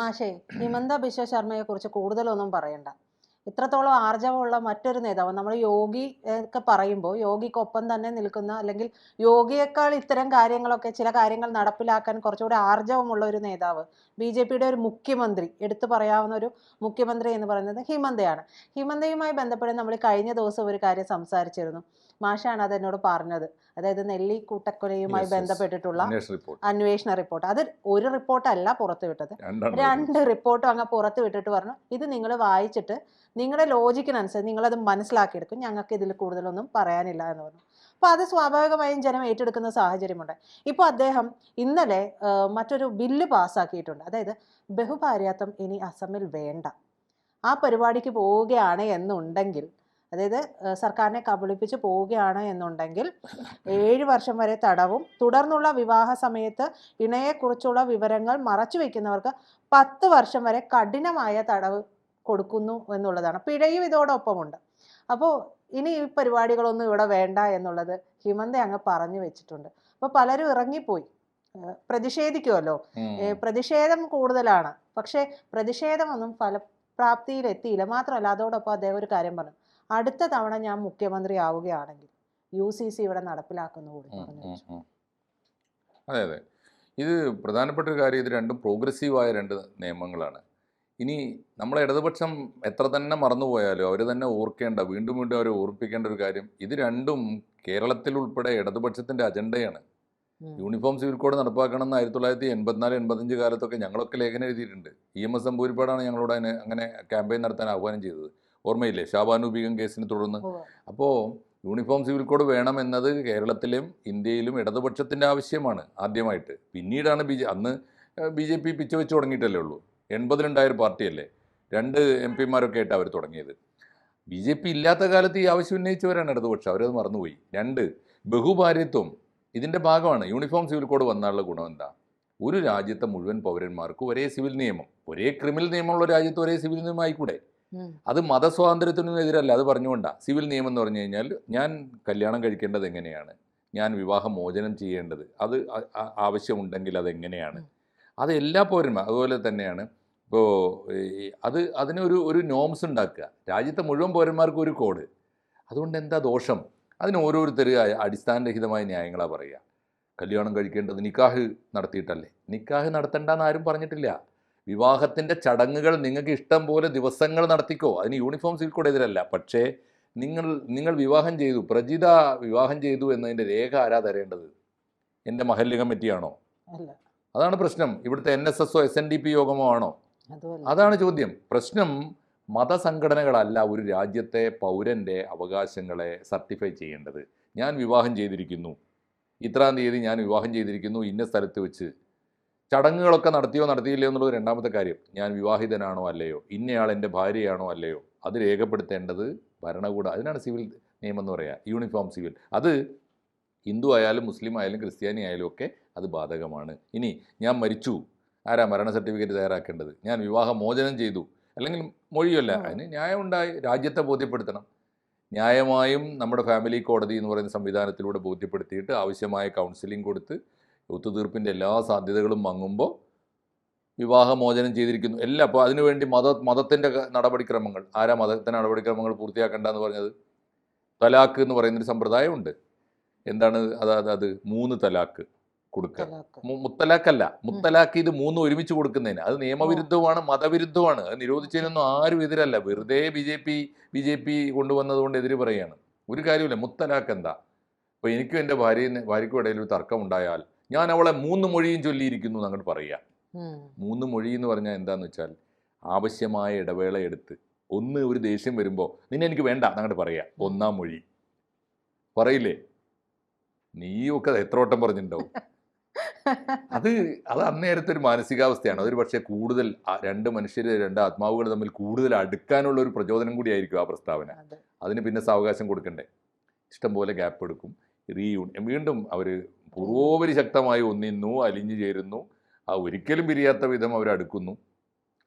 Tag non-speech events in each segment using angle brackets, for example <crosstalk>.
മാഷേ <clears throat> ഹിമന്ത ബിശ്വ ശർമ്മയെ കുറിച്ച് കൂടുതലൊന്നും പറയണ്ട. ഇത്രത്തോളം ആർജവമുള്ള മറ്റൊരു നേതാവ് നമ്മൾ യോഗി ഒക്കെ പറയുമ്പോൾ യോഗിക്കൊപ്പം തന്നെ നിൽക്കുന്ന അല്ലെങ്കിൽ യോഗിയേക്കാൾ ഇത്തരം കാര്യങ്ങളൊക്കെ ചില കാര്യങ്ങൾ നടപ്പിലാക്കാൻ കുറച്ചുകൂടി ആർജവമുള്ള ഒരു നേതാവ് ബി ജെ പിയുടെ ഒരു മുഖ്യമന്ത്രി എടുത്തു പറയാവുന്ന ഒരു മുഖ്യമന്ത്രി എന്ന് പറയുന്നത് ഹിമന്തയാണ്. ഹിമന്തയുമായി ബന്ധപ്പെട്ട് നമ്മൾ കഴിഞ്ഞ ദിവസം ഒരു കാര്യം സംസാരിച്ചിരുന്നു. മാഷാണ് അത് എന്നോട് പറഞ്ഞത്. അതായത് നെല്ലി കൂട്ടക്കൊലയുമായി. ബന്ധപ്പെട്ടിട്ടുള്ള അന്വേഷണ റിപ്പോർട്ട്. അന്വേഷണ റിപ്പോർട്ട്. അത് ഒരു റിപ്പോർട്ടല്ല പുറത്തുവിട്ടത് രണ്ട് റിപ്പോർട്ടും അങ്ങ് പുറത്ത് വിട്ടിട്ട് പറഞ്ഞു ഇത് നിങ്ങൾ വായിച്ചിട്ട് നിങ്ങളുടെ ലോജിക്കിനനുസരിച്ച് നിങ്ങളത് മനസ്സിലാക്കിയെടുക്കും. ഞങ്ങൾക്ക് ഇതിൽ കൂടുതലൊന്നും പറയാനില്ല എന്ന് പറഞ്ഞു. അപ്പോൾ അത് സ്വാഭാവികമായും ജനം ഏറ്റെടുക്കുന്ന സാഹചര്യമുണ്ട്. ഇപ്പോൾ അദ്ദേഹം ഇന്നലെ മറ്റൊരു ബില്ല് പാസ്സാക്കിയിട്ടുണ്ട്. അതായത് ബഹുഭാര്യാത്വം ഇനി അസമിൽ വേണ്ട. ആ പരിപാടിക്ക് പോവുകയാണ് എന്നുണ്ടെങ്കിൽ അതായത് സർക്കാരിനെ കബളിപ്പിച്ച് പോവുകയാണ് എന്നുണ്ടെങ്കിൽ ഏഴ് വർഷം വരെ തടവും തുടർന്നുള്ള വിവാഹ സമയത്ത് ഇണയെക്കുറിച്ചുള്ള വിവരങ്ങൾ മറച്ചു വയ്ക്കുന്നവർക്ക് പത്ത് വർഷം വരെ കഠിനമായ തടവ് കൊടുക്കുന്നു എന്നുള്ളതാണ്. പിഴയും ഇതോടൊപ്പമുണ്ട്. അപ്പോൾ ഇനി ഈ പരിപാടികളൊന്നും ഇവിടെ വേണ്ട എന്നുള്ളത് ഹിമന്ത അങ്ങ് പറഞ്ഞു വെച്ചിട്ടുണ്ട്. അപ്പോൾ പലരും ഇറങ്ങിപ്പോയി. പ്രതിഷേധിക്കുമല്ലോ പ്രതിഷേധം കൂടുതലാണ്. പക്ഷേ പ്രതിഷേധമൊന്നും ഫലപ്രാപ്തിയിലെത്തിയില്ല മാത്രമല്ല അതോടൊപ്പം അദ്ദേഹം ഒരു കാര്യം പറഞ്ഞു. അടുത്ത തവണ ഞാൻ മുഖ്യമന്ത്രി ആവുകയാണെങ്കിൽ യു സി സി ഇവിടെ നടപ്പിലാക്കുന്നു കൂടി പറഞ്ഞു. അതെ അതെ. ഇത് പ്രധാനപ്പെട്ട ഒരു കാര്യം ഇത് രണ്ടും പ്രോഗ്രസീവായ രണ്ട് നിയമങ്ങളാണ്. ഇനി നമ്മളെ ഇടതുപക്ഷം എത്ര തന്നെ മറന്നുപോയാലും അവർ തന്നെ ഓർക്കേണ്ട വീണ്ടും വീണ്ടും അവരെ ഓർപ്പിക്കേണ്ട ഒരു കാര്യം ഇത് രണ്ടും കേരളത്തിൽ ഉൾപ്പെടെ ഇടതുപക്ഷത്തിന്റെ അജണ്ടയാണ്. യൂണിഫോം സിവിൽ കോഡ് നടപ്പാക്കണം എന്ന് ആയിരത്തി തൊള്ളായിരത്തി എൺപത്തിനാല് എൺപത്തഞ്ച് കാലത്തൊക്കെ ഞങ്ങളൊക്കെ ലേഖനം എഴുതിയിട്ടുണ്ട്. ഇ എം എസ് എമ്പൂരിപ്പാടാണ് ഞങ്ങളോട് അതിന് അങ്ങനെ ക്യാമ്പയിൻ നടത്താൻ ആഹ്വാനം ചെയ്തത്. ഓർമ്മയില്ലേ? ഷാബാനു ബീഗം കേസിനെ തുടർന്ന്. അപ്പോൾ യൂണിഫോം സിവിൽ കോഡ് വേണം എന്നത് കേരളത്തിലും ഇന്ത്യയിലും ഇടതുപക്ഷത്തിന്റെ ആവശ്യമാണ് ആദ്യമായിട്ട്. പിന്നീടാണ് ബി ജെ അന്ന് ബി ജെ പി പിച്ച വെച്ച് തുടങ്ങിയിട്ടല്ലേ ഉള്ളൂ. എൺപതിലുണ്ടായ ഒരു പാർട്ടിയല്ലേ. രണ്ട് എം പിമാരൊക്കെ ആയിട്ട് അവർ തുടങ്ങിയത്. ബി ജെ പി ഇല്ലാത്ത കാലത്ത് ഈ ആവശ്യം ഉന്നയിച്ചവരാണ് ഇടതുപക്ഷം. അവരത് മറന്നുപോയി. രണ്ട് ബഹുഭാര്യത്വം. ഇതിന്റെ ഭാഗമാണ് യൂണിഫോം സിവിൽ കോഡ് വന്നാലുള്ള ഗുണം എന്താ? ഒരു രാജ്യത്തെ മുഴുവൻ പൗരന്മാർക്കും ഒരേ സിവിൽ നിയമം. ഒരേ ക്രിമിനൽ നിയമമുള്ള രാജ്യത്ത് ഒരേ സിവിൽ നിയമം ആയിക്കൂടെ ഉം. അത് മതസ്വാതന്ത്ര്യത്തിനൊന്നും എതിരല്ല അത് പറഞ്ഞുകൊണ്ടാണ് സിവിൽ നിയമം എന്ന് പറഞ്ഞു കഴിഞ്ഞാൽ ഞാൻ കല്യാണം കഴിക്കേണ്ടത് എങ്ങനെയാണ്? ഞാൻ വിവാഹം മോചനം ചെയ്യേണ്ടത് അത് ആവശ്യമുണ്ടെങ്കിൽ അതെങ്ങനെയാണ് അത് എല്ലാ പൗരന്മാർ അതുപോലെ തന്നെയാണ് ഇപ്പോൾ അത് അതിനൊരു ഒരു നോംസ് ഉണ്ടാക്കുക. രാജ്യത്തെ മുഴുവൻ പൗരന്മാർക്കും ഒരു കോഡ്. അതുകൊണ്ട് എന്താ ദോഷം? അതിന് ഓരോരുത്തർ അടിസ്ഥാനരഹിതമായ ന്യായങ്ങളാണ് പറയുക. കല്യാണം കഴിക്കേണ്ടത് നിക്കാഹ് നടത്തിയിട്ടല്ലേ? നിക്കാഹ് നടത്തണ്ടെന്ന് ആരും പറഞ്ഞിട്ടില്ല. വിവാഹത്തിന്റെ ചടങ്ങുകൾ നിങ്ങൾക്ക് ഇഷ്ടം പോലെ ദിവസങ്ങൾ നടത്തിക്കോ? അതിന് യൂണിഫോം കൂടെ എതിരല്ല പക്ഷേ നിങ്ങൾ നിങ്ങൾ വിവാഹം ചെയ്തു. പ്രജിത വിവാഹം ചെയ്തു എന്നതിന്റെ രേഖ ആരാ തരേണ്ടത്? എന്റെ മഹല്ല് കമ്മിറ്റിയാണോ? അതാണ് പ്രശ്നം. ഇവിടുത്തെ എൻ എസ് എസോ എസ് എൻ ഡി പി യോഗമോ ആണോ? അതാണ് ചോദ്യം. പ്രശ്നം മതസംഘടനകളല്ല ഒരു രാജ്യത്തെ പൗരന്റെ അവകാശങ്ങളെ സർട്ടിഫൈ ചെയ്യേണ്ടത്. ഞാൻ വിവാഹം ചെയ്തിരിക്കുന്നു. ഇത്രാം തീയതി ഞാൻ വിവാഹം ചെയ്തിരിക്കുന്നു. ഇന്ന സ്ഥലത്ത് വെച്ച് ചടങ്ങുകളൊക്കെ നടത്തിയോ നടത്തിയില്ലയോ എന്നുള്ളത് രണ്ടാമത്തെ കാര്യം. ഞാൻ വിവാഹിതനാണോ അല്ലയോ? ഇന്നയാൾ എന്റെ ഭാര്യയാണോ അല്ലയോ? അത് രേഖപ്പെടുത്തേണ്ടത് ഭരണകൂടം അതിനാണ് സിവിൽ നിയമം എന്ന് പറയുക യൂണിഫോം സിവിൽ. അത് ഹിന്ദു ആയാലും മുസ്ലിം ആയാലും ക്രിസ്ത്യാനി ആയാലും ഒക്കെ അത് ബാധകമാണ്. ഇനി ഞാൻ മരിച്ചു. ആരാ മരണ സർട്ടിഫിക്കറ്റ് തയ്യാറാക്കേണ്ടത്? ഞാൻ വിവാഹ മോചനം ചെയ്തു. അല്ലെങ്കിൽ മൊഴിയല്ല. അതിന് അതിന് ന്യായമുണ്ടായി. രാജ്യത്തെ ബോധ്യപ്പെടുത്തണം. ന്യായമായും നമ്മുടെ ഫാമിലി കോടതി എന്ന് പറയുന്ന സംവിധാനത്തിലൂടെ ബോധ്യപ്പെടുത്തിയിട്ട് ആവശ്യമായ കൗൺസിലിംഗ് കൊടുത്ത് ഒത്തുതീർപ്പിന്റെ എല്ലാ സാധ്യതകളും മങ്ങുമ്പോൾ വിവാഹമോചനം ചെയ്തിരിക്കുന്നു. എല്ലാം അപ്പോൾ അതിനുവേണ്ടി മത മതത്തിന്റെ നടപടിക്രമങ്ങൾ. ആരാ മതത്തിന്റെ നടപടിക്രമങ്ങൾ പൂർത്തിയാക്കേണ്ടതെന്ന് പറഞ്ഞത്? തലാക്ക് എന്ന് പറയുന്നൊരു സമ്പ്രദായമുണ്ട്. എന്താണ് അതായത് അത് മൂന്ന് തലാക്ക് കൊടുക്കുക. മുത്തലാക്കല്ല. മുത്തലാക്ക് മുത്തലാഖല്ല മുത്തലാഖ് ഇത് മൂന്ന് ഒരുമിച്ച് കൊടുക്കുന്നതിന്. അത് നിയമവിരുദ്ധമാണ് മതവിരുദ്ധമാണ് അത് നിരോധിച്ചതിനൊന്നും ആരും എതിരല്ല. വെറുതെ B J P B J P കൊണ്ടുവന്നത് കൊണ്ട് എതിര് പറയുകയാണ്. ഒരു കാര്യമില്ല മുത്തലാക്ക് എന്താ? അപ്പോൾ എനിക്കും എന്റെ ഭാര്യ ഭാര്യയ്ക്കും ഇടയിൽ ഒരു തർക്കം ഉണ്ടായാൽ ഞാൻ അവളെ മൂന്ന് മൊഴിയും ചൊല്ലിയിരിക്കുന്നു എന്ന് അങ്ങോട്ട് പറയുക മൂന്ന് മൊഴി എന്ന് പറഞ്ഞാൽ എന്താന്ന് വെച്ചാൽ ആവശ്യമായ ഇടവേള എടുത്ത് ഒന്ന് ഒരു ദേഷ്യം വരുമ്പോൾ നിന്നെ എനിക്ക് വേണ്ട അങ്ങോട്ട് പറയാ ഒന്നാം മൊഴി. പറയില്ലേ? നീയൊക്കെ എത്ര വട്ടം പറഞ്ഞിട്ടുണ്ടാവും? അത് അത് അന്നേരത്തെ ഒരു മാനസികാവസ്ഥയാണ്. അതൊരു പക്ഷേ കൂടുതൽ രണ്ട് മനുഷ്യർ രണ്ട് ആത്മാവുകൾ തമ്മിൽ കൂടുതൽ അടുക്കാനുള്ള ഒരു പ്രചോദനം കൂടിയായിരിക്കും ആ പ്രസ്താവന. അതെ. അതിന് പിന്നെ സാവകാശം കൊടുക്കണ്ടേ? ഇഷ്ടംപോലെ ഗ്യാപ്പ് എടുക്കും. റീയൂൺ വീണ്ടും അവർ പൂർവോപരി ശക്തമായി ഒന്നിന്നു അലിഞ്ഞു ചേരുന്നു. ആ ഒരിക്കലും പിരിയാത്ത വിധം അവരടുക്കുന്നു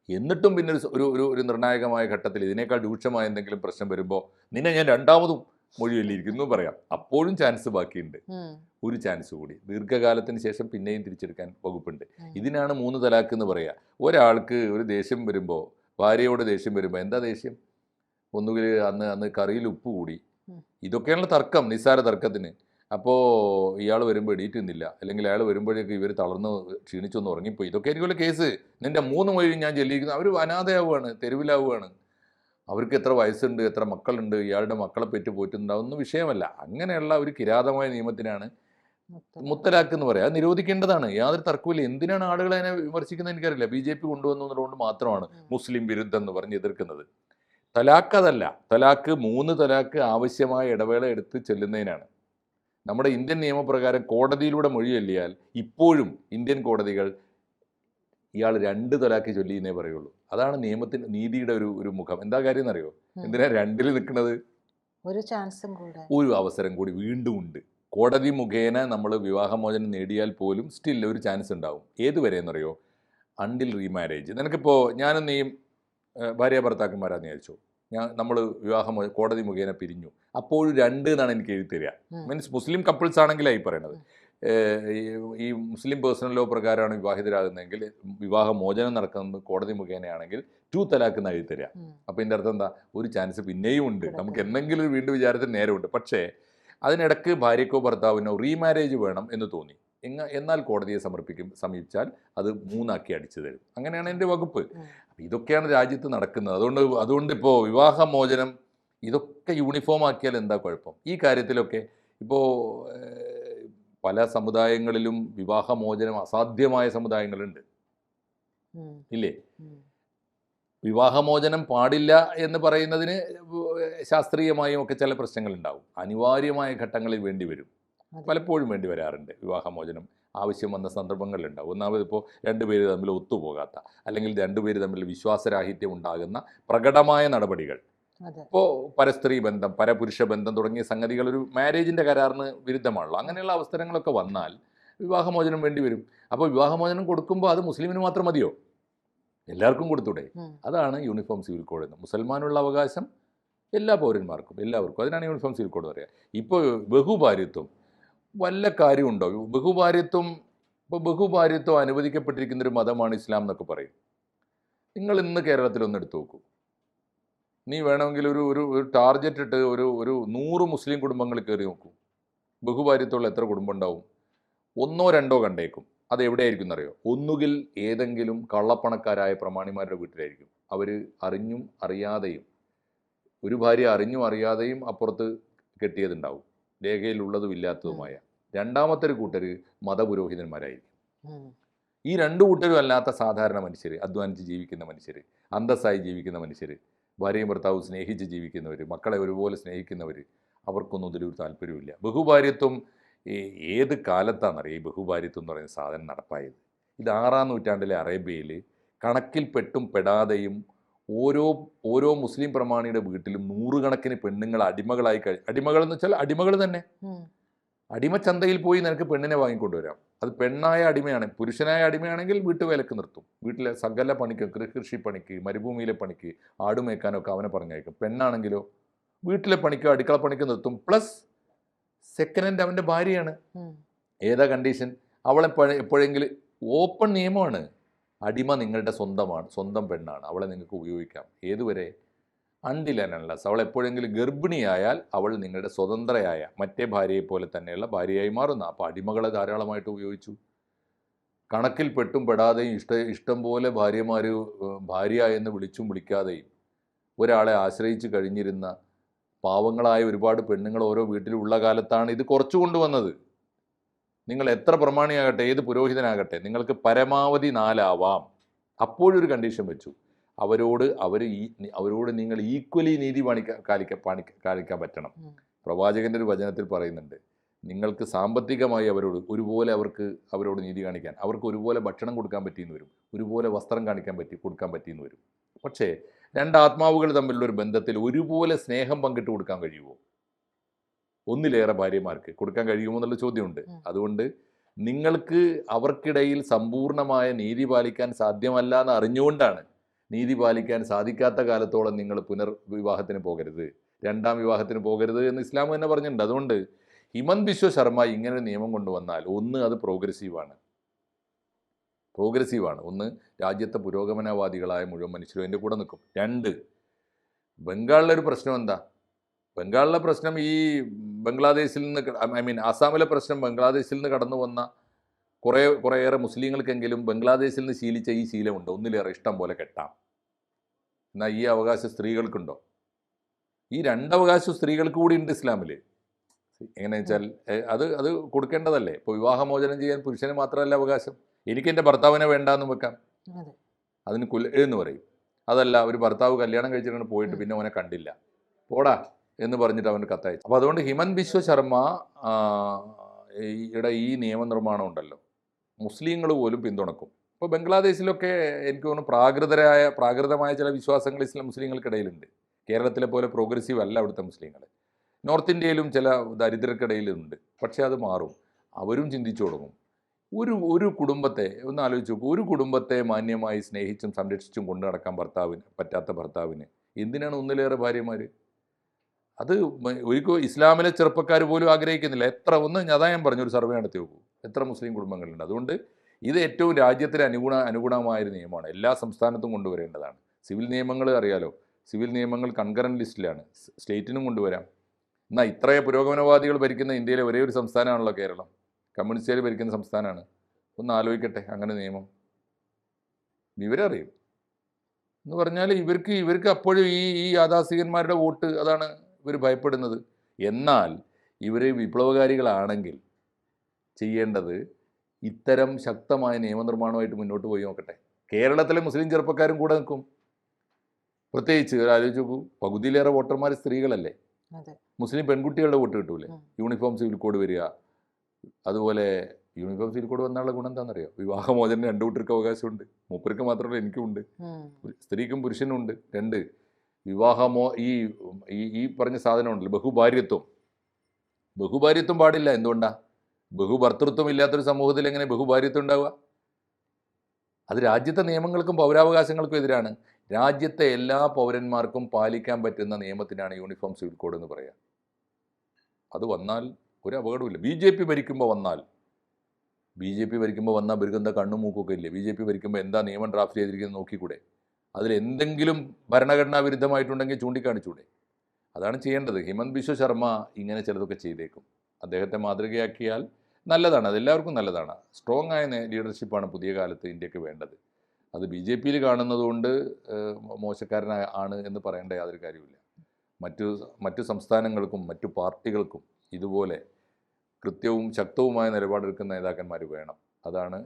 എന്നിട്ടും പിന്നെ ഒരു ഒരു ഒരു നിർണായകമായ ഘട്ടത്തിൽ ഇതിനേക്കാൾ രൂക്ഷമായ എന്തെങ്കിലും പ്രശ്നം വരുമ്പോൾ നിന്നെ ഞാൻ രണ്ടാമതും മൊഴിയല്ലിരിക്കുന്നു പറയാം. അപ്പോഴും ചാൻസ് ബാക്കിയുണ്ട്. ഒരു ചാൻസ് കൂടി. ദീർഘകാലത്തിന് ശേഷം പിന്നെയും തിരിച്ചെടുക്കാൻ വകുപ്പുണ്ട്. ഇതിനാണ് മൂന്ന് തലാക്ക് എന്ന് പറയുക ഒരാൾക്ക് ഒരു ദേഷ്യം വരുമ്പോൾ ഭാര്യയോട് ദേഷ്യം വരുമ്പോൾ എന്താ ദേഷ്യം? ഒന്നുകിൽ അന്ന് അന്ന് കറിയിൽ ഉപ്പ് കൂടി. ഇതൊക്കെയാണല്ലോ ഇതൊക്കെയാണ് തർക്കം നിസ്സാര തർക്കത്തിന്. അപ്പോൾ ഇയാൾ വരുമ്പോൾ എണീറ്റുന്നില്ല അല്ലെങ്കിൽ അയാൾ വരുമ്പോഴേക്ക് ഇവർ തളർന്ന് ക്ഷീണിച്ചൊന്ന് ഉറങ്ങിപ്പോയി. ഇതൊക്കെ ആയിരിക്കുമല്ലോ കേസ്. നിന്റെ മൂന്ന് മൊഴി ഞാൻ ചെല്ലിയിരിക്കുന്നു അവർ അനാഥയാവുകയാണ് തെരുവിലാവുകയാണ്. അവർക്ക് എത്ര വയസ്സുണ്ട് എത്ര മക്കളുണ്ട് ഇയാളുടെ മക്കളെ പെറ്റ് പോറ്റുന്നുണ്ടാവുന്ന വിഷയമല്ല. അങ്ങനെയുള്ള ഒരു കിരാതമായ നിയമത്തിനാണ് മുത്തലാക്ക് എന്ന് പറയാം. അത് നിരോധിക്കേണ്ടതാണ്. യാതൊരു തർക്കമില്ല എന്തിനാണ് ആളുകൾ അതിനെ വിമർശിക്കുന്നത് എനിക്കറിയില്ല. ബി ജെ പി കൊണ്ടുവന്നതുകൊണ്ട് മാത്രമാണ്. മുസ്ലിം വിരുദ്ധം എന്ന് പറഞ്ഞ് എതിർക്കുന്നത്. തലാക്ക് അതല്ല. തലാക്ക് മൂന്ന് തലാക്ക് ആവശ്യമായ ഇടവേള എടുത്ത് ചെല്ലുന്നതിനാണ്. നമ്മുടെ ഇന്ത്യൻ നിയമപ്രകാരം കോടതിയിലൂടെ മൊഴി ചൊല്ലിയാൽ ഇപ്പോഴും ഇന്ത്യൻ കോടതികൾ ഇയാൾ രണ്ട് തലാഖ് ചൊല്ലിയെന്നേ പറയുള്ളൂ. അതാണ് നിയമത്തിന് നീതിയുടെ ഒരു ഒരു മുഖം. എന്താ കാര്യം എന്നറിയോ? എന്തിനാ രണ്ടിൽ നിൽക്കുന്നത്? ഒരു ചാൻസും കൂടെ. ഒരു അവസരം കൂടി വീണ്ടും ഉണ്ട്. കോടതി മുഖേന നമ്മൾ വിവാഹമോചനം നേടിയാൽ പോലും സ്റ്റിൽ ഒരു ചാൻസ് ഉണ്ടാവും. ഏതുവരെ എന്നറിയോ? അണ്ടിൽ റീമാരേജ് നിനക്കിപ്പോൾ ഞാനും നീയും ഭാര്യ ഭർത്താക്കന്മാരാന്ന് വിചാരിച്ചു? ഞാൻ നമ്മൾ വിവാഹം കോടതി മുഖേന പിരിഞ്ഞു. അപ്പോഴും രണ്ട് എന്നാണ് എനിക്ക് എഴുതി തരിക. മീൻസ് മുസ്ലിം കപ്പിൾസ് ആണെങ്കിലായി പറയണത്. പറയുന്നത് ഈ- മുസ്ലിം പേഴ്സണൽ ലോ പ്രകാരമാണ് വിവാഹിതരാകുന്നതെങ്കിൽ വിവാഹ മോചനം നടക്കുന്നത് കോടതി മുഖേനയാണെങ്കിൽ ടു തലാക്ക് എന്ന് എഴുതി തരിക. അപ്പോൾ ഇതിന്റെ അർത്ഥം എന്താ? ഒരു ചാൻസ് പിന്നെയും ഉണ്ട്. നമുക്ക് എന്തെങ്കിലും ഒരു വീണ്ടും വിചാരത്തിന് നേരമുണ്ട്. പക്ഷേ അതിനിടക്ക് ഭാര്യക്കോ ഭർത്താവിനോ റീമാരേജ് വേണം എന്ന് തോന്നി. എങ്ങ എന്നാൽ കോടതിയെ സമർപ്പിക്കും സമീപിച്ചാൽ അത് മൂന്നാക്കി അടിച്ചു തരും. അങ്ങനെയാണ് എന്റെ വകുപ്പ്. ഇതൊക്കെയാണ് രാജ്യത്ത് നടക്കുന്നത്. അതുകൊണ്ട് അതുകൊണ്ട് ഇപ്പോൾ വിവാഹമോചനം ഇതൊക്കെ യൂണിഫോം ആക്കിയാൽ എന്താ കുഴപ്പം? ഈ കാര്യത്തിലൊക്കെ ഇപ്പോൾ പല സമുദായങ്ങളിലും വിവാഹമോചനം അസാധ്യമായ സമുദായങ്ങളുണ്ട്. ഇല്ലേ? വിവാഹമോചനം പാടില്ല എന്ന് പറയുന്നതിന് ശാസ്ത്രീയമായും ഒക്കെ ചില പ്രശ്നങ്ങളുണ്ടാവും. അനിവാര്യമായ ഘട്ടങ്ങളിൽ വേണ്ടി വരും. പലപ്പോഴും വേണ്ടി വരാറുണ്ട് വിവാഹമോചനം. ആവശ്യം വന്ന സന്ദർഭങ്ങളിലുണ്ടാവും ഒന്നാമത് ഇപ്പോൾ രണ്ടുപേര് തമ്മിൽ ഒത്തുപോകാത്ത അല്ലെങ്കിൽ രണ്ടുപേര് തമ്മിൽ വിശ്വാസരാഹിത്യം ഉണ്ടാകുന്ന പ്രകടമായ നടപടികൾ. അപ്പോൾ ഇപ്പോൾ പരസ്ത്രീ ബന്ധം പരപുരുഷ ബന്ധം തുടങ്ങിയ സംഗതികൾ ഒരു മാരേജിന്റെ കരാറിന് വിരുദ്ധമാണല്ലോ. അങ്ങനെയുള്ള അവസരങ്ങളൊക്കെ വന്നാൽ വിവാഹമോചനം വേണ്ടി വരും. അപ്പോൾ വിവാഹമോചനം കൊടുക്കുമ്പോൾ അത് മുസ്ലിമിന് മാത്രം മതിയോ? എല്ലാവർക്കും കൊടുത്തൂടെ? അതാണ് യൂണിഫോം സിവിൽ കോഡ് എന്ന്. മുസൽമാനുള്ള അവകാശം എല്ലാ പൗരന്മാർക്കും എല്ലാവർക്കും. അതിനാണ് യൂണിഫോം സിവിൽ കോഡ് പറയുക. ഇപ്പോൾ ബഹുഭാര്യത്വം വല്ല കാര്യമുണ്ടോ? ബഹുഭാര്യത്വം ഇപ്പോൾ ബഹുഭാര്യത്വം അനുവദിക്കപ്പെട്ടിരിക്കുന്ന ഒരു മതമാണ് ഇസ്ലാം എന്നൊക്കെ പറയും. നിങ്ങൾ ഇന്ന് കേരളത്തിൽ ഒന്ന് എടുത്തു നോക്കൂ. നീ വേണമെങ്കിൽ ഒരു ഒരു ഒരു ടാർഗറ്റ് ഇട്ട് ഒരു ഒരു നൂറ് മുസ്ലിം കുടുംബങ്ങൾ കയറി നോക്കൂ. ബഹുഭാര്യത്തോളം എത്ര കുടുംബം ഉണ്ടാവും? ഒന്നോ രണ്ടോ കണ്ടേക്കും. അത് എവിടെയായിരിക്കും എന്നറിയോ? ഒന്നുകിൽ ഏതെങ്കിലും കള്ളപ്പണക്കാരായ പ്രമാണിമാരുടെ വീട്ടിലായിരിക്കും. അവർ അറിഞ്ഞും അറിയാതെയും ഒരു ഭാര്യ അറിഞ്ഞും അറിയാതെയും അപ്പുറത്ത് കെട്ടിയതുണ്ടാവും. രേഖയിലുള്ളതും ഇല്ലാത്തതുമായ രണ്ടാമത്തെ ഒരു കൂട്ടർ മതപുരോഹിതന്മാരായിരിക്കും ഈ രണ്ടു കൂട്ടരും അല്ലാത്ത സാധാരണ മനുഷ്യർ അധ്വാനിച്ച് ജീവിക്കുന്ന മനുഷ്യർ അന്തസ്സായി ജീവിക്കുന്ന മനുഷ്യർ ഭാര്യയും ഭർത്താവും സ്നേഹിച്ച് ജീവിക്കുന്നവർ മക്കളെ ഒരുപോലെ സ്നേഹിക്കുന്നവർ അവർക്കൊന്നും ഇതിലൊരു താല്പര്യമില്ല ബഹുഭാര്യത്വം ഈ ഏത് കാലത്താണെന്നറിയാം ഈ ബഹുഭാര്യത്വം എന്ന് പറയുന്ന സാധനം നടപ്പായത്. ഇത് ആറാം നൂറ്റാണ്ടിലെ അറേബ്യയിൽ കണക്കിൽ പെട്ടും പെടാതെയും ഓരോ ഓരോ മുസ്ലിം പ്രമാണിയുടെ വീട്ടിലും നൂറുകണക്കിന് പെണ്ണുങ്ങൾ അടിമകളായി കഴി അടിമകൾ എന്ന് വെച്ചാൽ അടിമകൾ തന്നെ. അടിമച്ചന്തയിൽ പോയി നിനക്ക് പെണ്ണിനെ വാങ്ങിക്കൊണ്ടുവരാം. അത് പെണ്ണായ അടിമയാണ്. പുരുഷനായ അടിമയാണെങ്കിൽ വീട്ടുവേലക്ക് നിർത്തും. വീട്ടിലെ സകല പണിക്ക് കൃഷി കൃഷിപ്പണിക്ക് മരുഭൂമിയിലെ പണിക്ക് ആടുമേക്കാനൊക്കെ അവനെ പറഞ്ഞയക്കും. പെണ്ണാണെങ്കിലോ വീട്ടിലെ പണിക്ക് അടുക്കള പണിക്ക് നിർത്തും. പ്ലസ് സെക്കൻഡ് ഹാൻഡ് അവന്റെ ഭാര്യയാണ്. ഏതാ ഏതാ കണ്ടീഷൻ അവളെ എപ്പോഴെങ്കിലും ഓപ്പൺ നിയമമാണ്. അടിമ നിങ്ങളുടെ സ്വന്തമാണ് സ്വന്തം പെണ്ണാണ്. അവളെ നിങ്ങൾക്ക് ഉപയോഗിക്കാം. ഏതുവരെ? അണ്ടിലനല്ലസ് അവൾ എപ്പോഴെങ്കിലും ഗർഭിണിയായാൽ അവൾ നിങ്ങളുടെ സ്വതന്ത്രയായ മറ്റേ ഭാര്യയെ പോലെ തന്നെയുള്ള ഭാര്യയായി മാറുന്ന. അപ്പോൾ അടിമകളെ ധാരാളമായിട്ട് ഉപയോഗിച്ചു. കണക്കിൽ പെട്ടും പെടാതെയും ഇഷ്ട ഇഷ്ടം പോലെ ഭാര്യമാർ ഭാര്യ എന്ന് വിളിച്ചും വിളിക്കാതെയും ഒരാളെ ആശ്രയിച്ച് കഴിഞ്ഞിരുന്ന പാവങ്ങളായ ഒരുപാട് പെണ്ണുങ്ങൾ ഓരോ വീട്ടിലുള്ള കാലത്താണ് ഇത് കുറച്ചു കൊണ്ടുവന്നത്. നിങ്ങൾ എത്ര പ്രമാണിയാകട്ടെ ഏത് പുരോഹിതനാകട്ടെ നിങ്ങൾക്ക് പരമാവധി നാലാവാം. അപ്പോഴൊരു കണ്ടീഷൻ വെച്ചു. അവരോട് അവർ ഈ അവരോട് നിങ്ങൾ ഈക്വലി നീതി പാണിക്ക കാലിക്ക പാണി കാണിക്കാൻ പറ്റണം. പ്രവാചകന്റെ ഒരു വചനത്തിൽ പറയുന്നുണ്ട്. നിങ്ങൾക്ക് സാമ്പത്തികമായി അവരോട് ഒരുപോലെ അവർക്ക് അവരോട് നീതി കാണിക്കാൻ അവർക്ക് ഒരുപോലെ ഭക്ഷണം കൊടുക്കാൻ പറ്റിയെന്ന് വരും. ഒരുപോലെ വസ്ത്രം കാണിക്കാൻ പറ്റി കൊടുക്കാൻ പറ്റിയെന്ന് വരും. പക്ഷേ രണ്ട് ആത്മാവുകൾ തമ്മിലുള്ള ഒരു ബന്ധത്തിൽ ഒരുപോലെ സ്നേഹം പങ്കിട്ട് കൊടുക്കാൻ കഴിയുമോ? ഒന്നിലേറെ ഭാര്യമാർക്ക് കൊടുക്കാൻ കഴിയുമോ എന്നുള്ള ചോദ്യമുണ്ട് അതുകൊണ്ട് നിങ്ങൾക്ക് അവർക്കിടയിൽ സമ്പൂർണമായ നീതി പാലിക്കാൻ സാധ്യമല്ല എന്ന് അറിഞ്ഞുകൊണ്ടാണ് നീതി പാലിക്കാൻ സാധിക്കാത്ത കാലത്തോളം നിങ്ങൾ പുനർവിവാഹത്തിന് പോകരുത്. രണ്ടാം വിവാഹത്തിന് പോകരുത് എന്ന് ഇസ്ലാം തന്നെ പറഞ്ഞിട്ടുണ്ട്. അതുകൊണ്ട് ഹിമന്ത് ബിശ്വ ശർമ്മ ഇങ്ങനെ ഒരു നിയമം കൊണ്ടുവന്നാൽ ഒന്ന് അത് പ്രോഗ്രസീവാണ്. പ്രോഗ്രസീവാണ്. ഒന്ന് രാജ്യത്തെ പുരോഗമനവാദികളായ മുഴുവൻ മനുഷ്യരും എന്റെ കൂടെ നിൽക്കും. രണ്ട് ബംഗാളിലെ ഒരു പ്രശ്നം എന്താ ബംഗാളിലെ പ്രശ്നം ഈ ബംഗ്ലാദേശിൽ നിന്ന് ഐ മീൻ ആസാമിലെ പ്രശ്നം ബംഗ്ലാദേശിൽ നിന്ന് കടന്നു വന്ന കുറേ കുറേയേറെ മുസ്ലിങ്ങൾക്കെങ്കിലും ബംഗ്ലാദേശിൽ നിന്ന് ശീലിച്ച ഈ ശീലമുണ്ട് ഒന്നിലേറെ ഇഷ്ടം പോലെ കെട്ടാം. എന്നാൽ ഈ അവകാശം സ്ത്രീകൾക്കുണ്ടോ? ഈ രണ്ടവകാശം സ്ത്രീകൾക്ക് കൂടി ഉണ്ട് ഇസ്ലാമിൽ എങ്ങനെയാ വെച്ചാൽ അത് അത് കൊടുക്കേണ്ടതല്ലേ? ഇപ്പോൾ വിവാഹമോചനം ചെയ്യാൻ പുരുഷന് മാത്രമല്ല അവകാശം. എനിക്ക് എന്റെ ഭർത്താവിനെ വേണ്ടാന്ന് വെക്കാം. അതെ. അതിന് കുല എന്ന് പറയും. അതല്ല ഒരു ഭർത്താവ് കല്യാണം കഴിച്ചിട്ടാണ് പോയിട്ട് പിന്നെ അവനെ കണ്ടില്ല. പോടാ. എന്ന് പറഞ്ഞിട്ട് അവന് കത്തയച്ചു. അപ്പോൾ അതുകൊണ്ട് ഹിമൻ ബിശ്വ ശർമ്മ ഇവിടെ ഈ നിയമനിർമ്മാണം ഉണ്ടല്ലോ. മുസ്ലിങ്ങൾ പോലും പിന്തുണക്കും. ഇപ്പോൾ ബംഗ്ലാദേശിലൊക്കെ എനിക്ക് തോന്നുന്നു പ്രാകൃതരായ പ്രാകൃതമായ ചില വിശ്വാസങ്ങൾ ഇസ്ലാം മുസ്ലിങ്ങൾക്കിടയിലുണ്ട്. കേരളത്തിലെ പോലെ പ്രോഗ്രസീവ് അല്ല അവിടുത്തെ മുസ്ലിങ്ങൾ നോർത്ത് ഇന്ത്യയിലും ചില ദരിദ്രർക്കിടയിലുണ്ട്. പക്ഷേ അത് മാറും. അവരും ചിന്തിച്ചു തുടങ്ങും. ഒരു ഒരു കുടുംബത്തെ ഒന്ന് ആലോചിച്ച് നോക്കൂ. ഒരു കുടുംബത്തെ മാന്യമായി സ്നേഹിച്ചും സംരക്ഷിച്ചും കൊണ്ടു നടക്കാൻ ഭർത്താവിന് പറ്റാത്ത ഭർത്താവിന് എന്തിനാണ് ഒന്നിലേറെ ഭാര്യമാർ അത് ഒരിക്കലും ഇസ്ലാമിലെ ചെറുപ്പക്കാർ പോലും ആഗ്രഹിക്കുന്നില്ല. എത്ര ഒന്ന് ഞാൻ പറഞ്ഞു ഒരു സർവേ നടത്തി നോക്കൂ എത്ര മുസ്ലിം കുടുംബങ്ങളുണ്ട്. അതുകൊണ്ട് ഇത് ഏറ്റവും രാജ്യത്തിന് അനുഗുണ അനുഗുണമായ ഒരു നിയമമാണ്. എല്ലാ സംസ്ഥാനത്തും കൊണ്ടുവരേണ്ടതാണ്. സിവിൽ നിയമങ്ങൾ അറിയാലോ? സിവിൽ നിയമങ്ങൾ കൺകറന്റ് ലിസ്റ്റിലാണ്. സ്റ്റേറ്റിനും കൊണ്ടുവരാം. എന്നാൽ ഇത്രയും പുരോഗമനവാദികൾ ഭരിക്കുന്ന ഇന്ത്യയിലെ ഒരേ ഒരു സംസ്ഥാനമാണല്ലോ കേരളം. കമ്മ്യൂണിസ്റ്റുകാർ ഭരിക്കുന്ന സംസ്ഥാനമാണ്. ഒന്ന് ആലോചിക്കട്ടെ അങ്ങനെ നിയമം. വിവരറിയും എന്ന് പറഞ്ഞാൽ ഇവർക്ക് ഇവർക്ക് അപ്പോഴും ഈ ഈ യാഥാസ്ഥികന്മാരുടെ വോട്ട് അതാണ് ഇവർ ഭയപ്പെടുന്നത്. എന്നാൽ ഇവർ വിപ്ലവകാരികളാണെങ്കിൽ ചെയ്യേണ്ടത് ഇത്തരം ശക്തമായ നിയമനിർമ്മാണമായിട്ട് മുന്നോട്ട് പോയി നോക്കട്ടെ. കേരളത്തിലെ മുസ്ലിം ചെറുപ്പക്കാരും കൂടെ നിൽക്കും. പ്രത്യേകിച്ച് ആലോചിച്ച് നോക്കൂ പകുതിയിലേറെ വോട്ടർമാർ സ്ത്രീകളല്ലേ? മുസ്ലിം പെൺകുട്ടികളുടെ വോട്ട് കിട്ടൂലേ? യൂണിഫോം സിവിൽ കോഡ് വരിക. അതുപോലെ യൂണിഫോം സിവിൽ കോഡ് വന്നാലുള്ള ഗുണം എന്താണെന്നറിയോ? വിവാഹമോചനം രണ്ടു കൂട്ടർക്ക് അവകാശമുണ്ട്. മൂപ്പർക്ക് മാത്രമല്ല എനിക്കും ഉണ്ട് സ്ത്രീക്കും പുരുഷനും ഉണ്ട് രണ്ട് വിവാഹമോ ഈ ഈ പറഞ്ഞ സാധനം ഉണ്ടല്ലോ ബഹുഭാര്യത്വം. ബഹുഭാര്യത്വം പാടില്ല എന്തുകൊണ്ടാ? ബഹുഭർത്തൃത്വം ഇല്ലാത്തൊരു സമൂഹത്തിൽ എങ്ങനെ ബഹുഭാര്യത്വം ഉണ്ടാവുക? അത് രാജ്യത്തെ നിയമങ്ങൾക്കും പൗരാവകാശങ്ങൾക്കും എതിരാണ്. രാജ്യത്തെ എല്ലാ പൗരന്മാർക്കും പാലിക്കാൻ പറ്റുന്ന നിയമത്തിനാണ് യൂണിഫോം സിവിൽ കോഡ് എന്ന് പറയുക അത് വന്നാൽ ഒരു അപകടമില്ല ബി ജെ പി ഭരിക്കുമ്പോൾ വന്നാൽ ബി ജെ പി ഭരിക്കുമ്പോൾ വന്നാൽ ബിരുഗന്ത കണ്ണും മൂക്കൊക്കെ ഇല്ലേ? ബി ജെ പി ഭരിക്കുമ്പോൾ എന്താ നിയമം ഡ്രാഫ്റ്റ് ചെയ്തിരിക്കുന്നത് നോക്കിക്കൂടെ? അതിൽ എന്തെങ്കിലും ഭരണഘടനാ വിരുദ്ധമായിട്ടുണ്ടെങ്കിൽ ചൂണ്ടിക്കാണിച്ചൂടെ. അതാണ് ചെയ്യേണ്ടത്. ഹിമന്ത് ബിശ്വ ശർമ്മ ഇങ്ങനെ ചിലതൊക്കെ ചെയ്തേക്കും. അദ്ദേഹത്തെ മാതൃകയാക്കിയാൽ നല്ലതാണ്. അതെല്ലാവർക്കും നല്ലതാണ്. സ്ട്രോങ് ആയ ലീഡർഷിപ്പാണ് പുതിയ കാലത്ത് ഇന്ത്യയ്ക്ക് വേണ്ടത്. അത് ബി ജെ പിയിൽ കാണുന്നതുകൊണ്ട് മോശക്കാരനായ ആണ് എന്ന് പറയേണ്ട യാതൊരു കാര്യമില്ല മറ്റു മറ്റു സംസ്ഥാനങ്ങൾക്കും മറ്റു പാർട്ടികൾക്കും ഇതുപോലെ കൃത്യവും ശക്തവുമായ നിലപാടെടുക്കുന്ന നേതാക്കന്മാർ വേണം. അതാണ്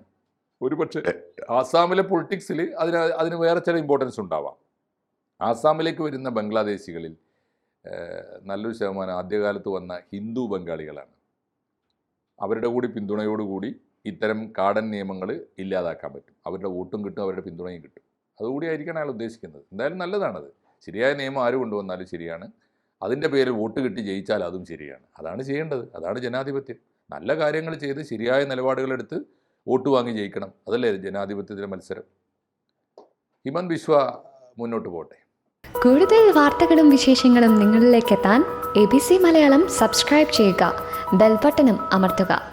ഒരുപക്ഷെ ആസാമിലെ പൊളിറ്റിക്സിൽ അതിന് അതിന് വേറെ ചില ഇമ്പോർട്ടൻസ് ഉണ്ടാവാം. ആസാമിലേക്ക് വരുന്ന ബംഗ്ലാദേശികളിൽ നല്ലൊരു ശതമാനം ആദ്യകാലത്ത് വന്ന ഹിന്ദു ബംഗാളികളാണ്. അവരുടെ കൂടി പിന്തുണയോടുകൂടി ഇത്തരം കാടൻ നിയമങ്ങൾ ഇല്ലാതാക്കാൻ പറ്റും. അവരുടെ വോട്ടും കിട്ടും അവരുടെ പിന്തുണയും കിട്ടും. അതുകൂടി ആയിരിക്കണം അയാൾ ഉദ്ദേശിക്കുന്നത്. എന്തായാലും നല്ലതാണത്. ശരിയായ നിയമം ആര് കൊണ്ടുവന്നാലും ശരിയാണ്. അതിന്റെ പേരിൽ വോട്ട് കിട്ടി ജയിച്ചാൽ അതും ശരിയാണ്. അതാണ് ചെയ്യേണ്ടത്. അതാണ് ജനാധിപത്യം. നല്ല കാര്യങ്ങൾ ചെയ്ത് ശരിയായ നിലപാടുകളെടുത്ത് വോട്ട് വാങ്ങി ജയിക്കണം. അതല്ലേ ജനാധിപത്യത്തിലെ മത്സരം? ഹിമൻ ബിശ്വ മുന്നോട്ട് പോട്ടെ. കൂടുതൽ വാർത്തകളും വിശേഷങ്ങളും നിങ്ങളിലേക്ക് എത്താൻ A B C Malayalam subscribe ചെയ്യുക. ബെൽബട്ടനും അമർത്തുക.